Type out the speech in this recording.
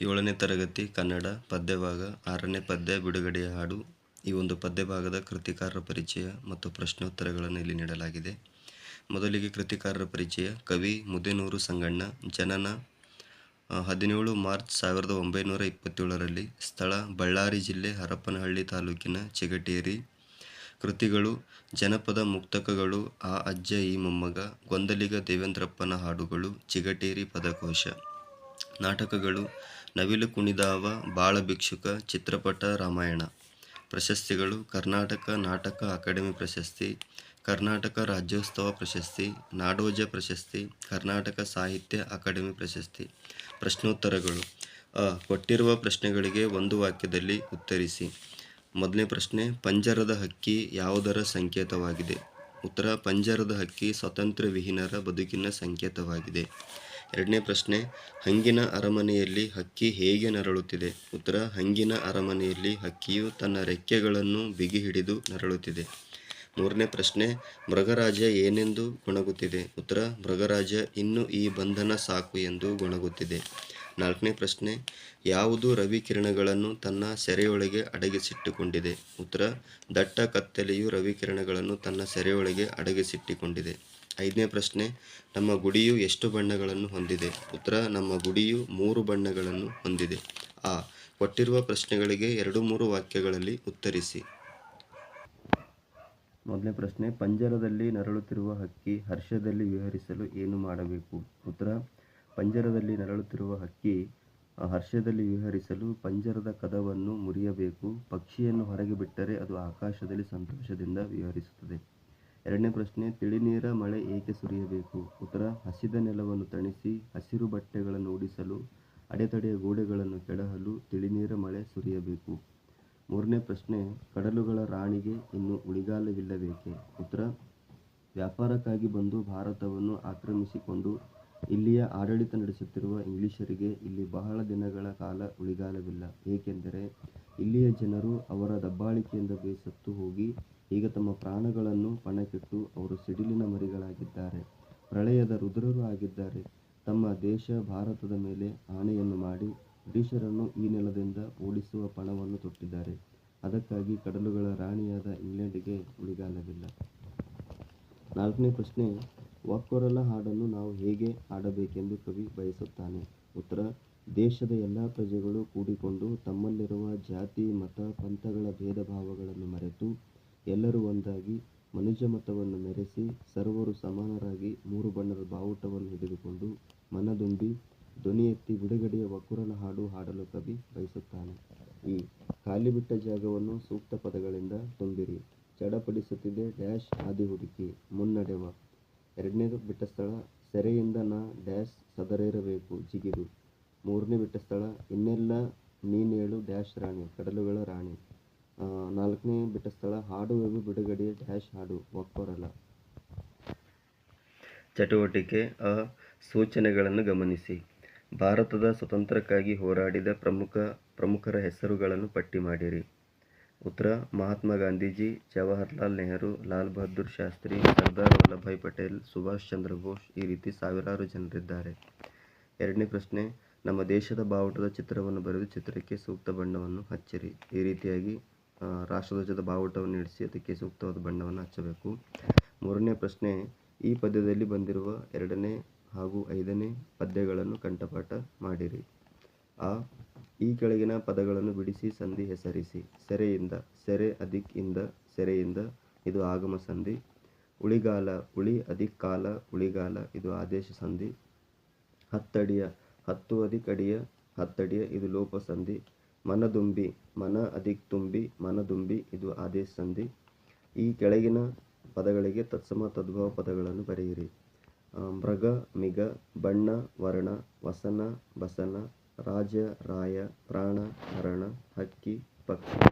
ಏಳನೇ ತರಗತಿ ಕನ್ನಡ ಪದ್ಯಭಾಗ, ಆರನೇ ಪದ್ಯ ಬಿಡುಗಡೆಯ ಹಾಡು. ಈ ಒಂದು ಪದ್ಯಭಾಗದ ಕೃತಿಕಾರರ ಪರಿಚಯ ಮತ್ತು ಪ್ರಶ್ನೋತ್ತರಗಳನ್ನು ಇಲ್ಲಿ ನೀಡಲಾಗಿದೆ. ಮೊದಲಿಗೆ ಕೃತಿಕಾರರ ಪರಿಚಯ. ಕವಿ ಮುದೇನೂರು ಸಂಗಣ್ಣ, ಜನನ ಹದಿನೇಳು ಮಾರ್ಚ್ ಸಾವಿರದ ಒಂಬೈನೂರ ಇಪ್ಪತ್ತೇಳರಲ್ಲಿ ಸ್ಥಳ ಬಳ್ಳಾರಿ ಜಿಲ್ಲೆ ಹರಪನಹಳ್ಳಿ ತಾಲೂಕಿನ ಚಿಗಟೇರಿ. ಕೃತಿಗಳು ಜನಪದ ಮುಕ್ತಕಗಳು, ಆ ಅಜ್ಜ ಈ ಮೊಮ್ಮಗ, ಗೊಂದಲಿಗ ದೇವೇಂದ್ರಪ್ಪನ ಹಾಡುಗಳು, ಚಿಗಟೇರಿ ಪದಕೋಶ. ನಾಟಕಗಳು ನವಿಲು ಕುಣಿದಾವ ಬಾಳ ಭಿಕ್ಷುಕ ಚಿತ್ರಪಟ, ರಾಮಾಯಣ. ಪ್ರಶಸ್ತಿಗಳು ಕರ್ನಾಟಕ ನಾಟಕ ಅಕಾಡೆಮಿ ಪ್ರಶಸ್ತಿ, ಕರ್ನಾಟಕ ರಾಜ್ಯೋತ್ಸವ ಪ್ರಶಸ್ತಿ, ನಾಡೋಜ ಪ್ರಶಸ್ತಿ, ಕರ್ನಾಟಕ ಸಾಹಿತ್ಯ ಅಕಾಡೆಮಿ ಪ್ರಶಸ್ತಿ. ಪ್ರಶ್ನೋತ್ತರಗಳು. ಕೊಟ್ಟಿರುವ ಪ್ರಶ್ನೆಗಳಿಗೆ ಒಂದು ವಾಕ್ಯದಲ್ಲಿ ಉತ್ತರಿಸಿ. ಮೊದಲನೇ ಪ್ರಶ್ನೆ, ಪಂಜರದ ಹಕ್ಕಿ ಯಾವುದರ ಸಂಕೇತವಾಗಿದೆ? ಉತ್ತರ, ಪಂಜರದ ಹಕ್ಕಿ ಸ್ವತಂತ್ರ ವಿಹೀನರ ಬದುಕಿನ ಸಂಕೇತವಾಗಿದೆ. ಎರಡನೇ ಪ್ರಶ್ನೆ, ಹಂಗಿನ ಅರಮನೆಯಲ್ಲಿ ಹಕ್ಕಿ ಹೇಗೆ ನರಳುತ್ತಿದೆ? ಉತ್ತರ, ಹಂಗಿನ ಅರಮನೆಯಲ್ಲಿ ಹಕ್ಕಿಯು ತನ್ನ ರೆಕ್ಕೆಗಳನ್ನು ಬಿಗಿ ಹಿಡಿದು ನರಳುತ್ತಿದೆ. ಮೂರನೇ ಪ್ರಶ್ನೆ ಮೃಗರಾಜ ಏನೆಂದು ಗೊಣಗುತ್ತಿದೆ? ಉತ್ತರ ಮೃಗರಾಜ ಇನ್ನು ಈ ಬಂಧನ ಸಾಕು ಎಂದು ಗೊಣಗುತ್ತಿದೆ. ನಾಲ್ಕನೇ ಪ್ರಶ್ನೆ, ಯಾವುದು ರವಿಕಿರಣಗಳನ್ನು ತನ್ನ ಸೆರೆಯೊಳಗೆ ಅಡಗಿಸಿಟ್ಟುಕೊಂಡಿದೆ? ಉತ್ತರ, ದಟ್ಟ ಕತ್ತಲೆಯು ರವಿಕಿರಣಗಳನ್ನು ತನ್ನ ಸೆರೆಯೊಳಗೆ ಅಡಗಿಸಿಟ್ಟುಕೊಂಡಿದೆ. ಐದನೇ ಪ್ರಶ್ನೆ, ನಮ್ಮ ಗುಡಿಯು ಎಷ್ಟು ಬಣ್ಣಗಳನ್ನು ಹೊಂದಿದೆ? ಉತ್ತರ, ನಮ್ಮ ಗುಡಿಯು ಮೂರು ಬಣ್ಣಗಳನ್ನು ಹೊಂದಿದೆ. ಆ, ಕೊಟ್ಟಿರುವ ಪ್ರಶ್ನೆಗಳಿಗೆ ಎರಡು ಮೂರು ವಾಕ್ಯಗಳಲ್ಲಿ ಉತ್ತರಿಸಿ. ಮೊದಲನೇ ಪ್ರಶ್ನೆ, ಪಂಜರದಲ್ಲಿ ನರಳುತ್ತಿರುವ ಹಕ್ಕಿ ಹರ್ಷದಲ್ಲಿ ವಿಹರಿಸಲು ಏನು ಮಾಡಬೇಕು? ಉತ್ತರ, ಪಂಜರದಲ್ಲಿ ನರಳುತ್ತಿರುವ ಹಕ್ಕಿ ಹರ್ಷದಲ್ಲಿ ವಿಹರಿಸಲು ಪಂಜರದ ಕದವನ್ನು ಮುರಿಯಬೇಕು. ಪಕ್ಷಿಯನ್ನು ಹೊರಗೆ ಬಿಟ್ಟರೆ ಅದು ಆಕಾಶದಲ್ಲಿ ಸಂತೋಷದಿಂದ ವಿಹರಿಸುತ್ತದೆ. ಎರಡನೇ ಪ್ರಶ್ನೆ ತಿಳಿನೀರ ಮಳೆ ಏಕೆ ಸುರಿಯಬೇಕು? ಉತ್ತರ, ಹಸಿದ ನೆಲವನ್ನು ತಣಿಸಿ, ಹಸಿರು ಬಟ್ಟೆಗಳನ್ನು ಉಡಿಸಲು, ಅಡೆತಡೆಯ ಗೋಡೆಗಳನ್ನು ಕೆಡಹಲು ತಿಳಿನೀರ ಮಳೆ ಸುರಿಯಬೇಕು. ಮೂರನೇ ಪ್ರಶ್ನೆ, ಕಡಲುಗಳ ರಾಣಿಗೆ ಇನ್ನು ಉಳಿಗಾಲವಿಲ್ಲಬೇಕೆ? ಉತ್ತರ, ವ್ಯಾಪಾರಕ್ಕಾಗಿ ಬಂದು ಭಾರತವನ್ನು ಆಕ್ರಮಿಸಿಕೊಂಡು ಇಲ್ಲಿಯ ಆಡಳಿತ ನಡೆಸುತ್ತಿರುವ ಇಂಗ್ಲಿಷರಿಗೆ ಇಲ್ಲಿ ಬಹಳ ದಿನಗಳ ಕಾಲ ಉಳಿಗಾಲವಿಲ್ಲ. ಏಕೆಂದರೆ ಇಲ್ಲಿಯ ಜನರು ಅವರ ದಬ್ಬಾಳಿಕೆಯಿಂದ ಬೇಸತ್ತು ಹೋಗಿ ಈಗ ತಮ್ಮ ಪ್ರಾಣಗಳನ್ನು ಪಣಕ್ಕಿಟ್ಟು ಅವರು ಸಿಡಿಲಿನ ಮರಿಗಳಾಗಿದ್ದಾರೆ. ಪ್ರಳಯದ ರುದ್ರರು ಆಗಿದ್ದಾರೆ. ತಮ್ಮ ದೇಶ ಭಾರತದ ಮೇಲೆ ಆಣೆಯನ್ನು ಮಾಡಿ ಬ್ರಿಟಿಷರನ್ನು ಈ ನೆಲದಿಂದ ಓಡಿಸುವ ಪಣವನ್ನು ತೊಟ್ಟಿದ್ದಾರೆ. ಅದಕ್ಕಾಗಿ ಕಡಲುಗಳ ರಾಣಿಯಾದ ಇಂಗ್ಲೆಂಡಿಗೆ ಉಳಿಗಾಲವಿಲ್ಲ. ನಾಲ್ಕನೇ ಪ್ರಶ್ನೆ ಒಕ್ಕೊರಲ ಹಾಡನ್ನು ನಾವು ಹೇಗೆ ಹಾಡಬೇಕೆಂದು ಕವಿ ಬಯಸುತ್ತಾನೆ. ಉತ್ತರ, ದೇಶದ ಎಲ್ಲ ಪ್ರಜೆಗಳು ಕೂಡಿಕೊಂಡು ತಮ್ಮಲ್ಲಿರುವ ಜಾತಿ, ಮತ, ಪಂಥಗಳ ಭೇದ ಭಾವಗಳನ್ನು ಮರೆತು ಎಲ್ಲರೂ ಒಂದಾಗಿ ಮನುಜ ಮತವನ್ನು ಮೆರೆಸಿ ಸರ್ವರು ಸಮಾನರಾಗಿ ಮೂರು ಬಣ್ಣದ ಬಾವುಟವನ್ನು ಹಿಡಿದುಕೊಂಡು ಮನದುಂಬಿ ಧ್ವನಿ ಎತ್ತಿ ಬಿಡುಗಡೆಯ ವಕುರಲ ಹಾಡು ಹಾಡಲು ಕವಿ ಬಯಸುತ್ತಾನೆ. ಈ ಖಾಲಿ ಬಿಟ್ಟ ಜಾಗವನ್ನು ಸೂಕ್ತ ಪದಗಳಿಂದ ತುಂಬಿರಿ. ಚಡಪಡಿಸುತ್ತಿದೆ ಡ್ಯಾಶ್, ಹಾದಿ ಹುಡುಕಿ ಮುನ್ನಡೆವ. ಎರಡನೇದು ಬಿಟ್ಟ ಸ್ಥಳ, ಸೆರೆಯಿಂದ ನಾ ಡ್ಯಾಶ್ ಸದರಿರಬೇಕು, ಜಿಗಿದು. ಮೂರನೇ ಬಿಟ್ಟ ಸ್ಥಳ, ಇನ್ನೆಲ್ಲ ನೀನೇಳು ಡ್ಯಾಶ್ ರಾಣಿ, ಕಡಲುಗಳ ರಾಣಿ. ನಾಲ್ಕನೇ ಬಿಟ್ಟ ಸ್ಥಳ ಹಾಡುವೆವು ಬಿಡುಗಡೆ ಡ್ಯಾಶ್ ಹಾಡು, ಒಕ್ಕೊರಲ. ಚಟುವಟಿಕೆ, ಅ, ಸೂಚನೆಗಳನ್ನು ಗಮನಿಸಿ. ಭಾರತದ ಸ್ವತಂತ್ರಕ್ಕಾಗಿ ಹೋರಾಡಿದ ಪ್ರಮುಖ, ಪ್ರಮುಖರ ಹೆಸರುಗಳನ್ನು ಪಟ್ಟಿ ಮಾಡಿರಿ. ಉತ್ತರ ಮಹಾತ್ಮ ಗಾಂಧೀಜಿ, ಜವಾಹರಲಾಲ್ ನೆಹರು, ಲಾಲ್ ಬಹದ್ದೂರ್ ಶಾಸ್ತ್ರಿ, ಸರ್ದಾರ್ ವಲ್ಲಭಭಾಯ್ ಪಟೇಲ್, ಸುಭಾಷ್ ಚಂದ್ರ ಬೋಸ್ ಈ ರೀತಿ ಸಾವಿರಾರು ಜನರಿದ್ದಾರೆ. ಎರಡನೇ ಪ್ರಶ್ನೆ, ನಮ್ಮ ದೇಶದ ಬಾವುಟದ ಚಿತ್ರವನ್ನು ಬರೆದು ಚಿತ್ರಕ್ಕೆ ಸೂಕ್ತ ಬಣ್ಣವನ್ನು ಹಚ್ಚಿರಿ. ಈ ರೀತಿಯಾಗಿ ರಾಷ್ಟ್ರಧ್ವಜದ ಬಾವುಟವನ್ನು ಇಡಿಸಿ ಅದಕ್ಕೆ ಸೂಕ್ತವಾದ ಬಣ್ಣವನ್ನು ಹಚ್ಚಬೇಕು. ಮೂರನೇ ಪ್ರಶ್ನೆ, ಈ ಪದ್ಯದಲ್ಲಿ ಬಂದಿರುವ ಎರಡನೇ ಹಾಗೂ ಐದನೇ ಪದ್ಯಗಳನ್ನು ಕಂಠಪಾಠ ಮಾಡಿರಿ. ಆ ಈ ಕೆಳಗಿನ ಪದಗಳನ್ನು ಬಿಡಿಸಿ ಸಂಧಿ ಹೆಸರಿಸಿ. ಸೆರೆಯಿಂದ, ಸೆರೆ ಅಧಿಕ್ ಇಂದ ಸೆರೆಯಿಂದ, ಇದು ಆಗಮ ಸಂಧಿ. ಉಳಿಗಾಲ, ಉಳಿ ಅಧಿಕ್ ಕಾಲ ಉಳಿಗಾಲ, ಇದು ಆದೇಶ ಸಂಧಿ. ಹತ್ತಡಿಯ, ಹತ್ತು ಅಧಿಕ್ ಅಡಿಯ ಹತ್ತಡಿಯ, ಇದು ಲೋಪ ಸಂಧಿ. ಮನದುಂಬಿ, ಮನ ಅಧಿಕ್ ತುಂಬಿ ಮನದುಂಬಿ, ಇದು ಆದೇಶ ಸಂಧಿ. ಈ ಕೆಳಗಿನ ಪದಗಳಿಗೆ ತತ್ಸಮ ತದ್ಭವ ಪದಗಳನ್ನು ಬರೆಯಿರಿ. ಮೃಗ, ಮಿಗ, ಬಣ್ಣ, ವರ್ಣ, ವಸನ, ಬಸನ ರಾಜ ರಾಯ ಪ್ರಾಣ ಹರಣ ಹಕ್ಕಿ ಪಕ್ಷಿ.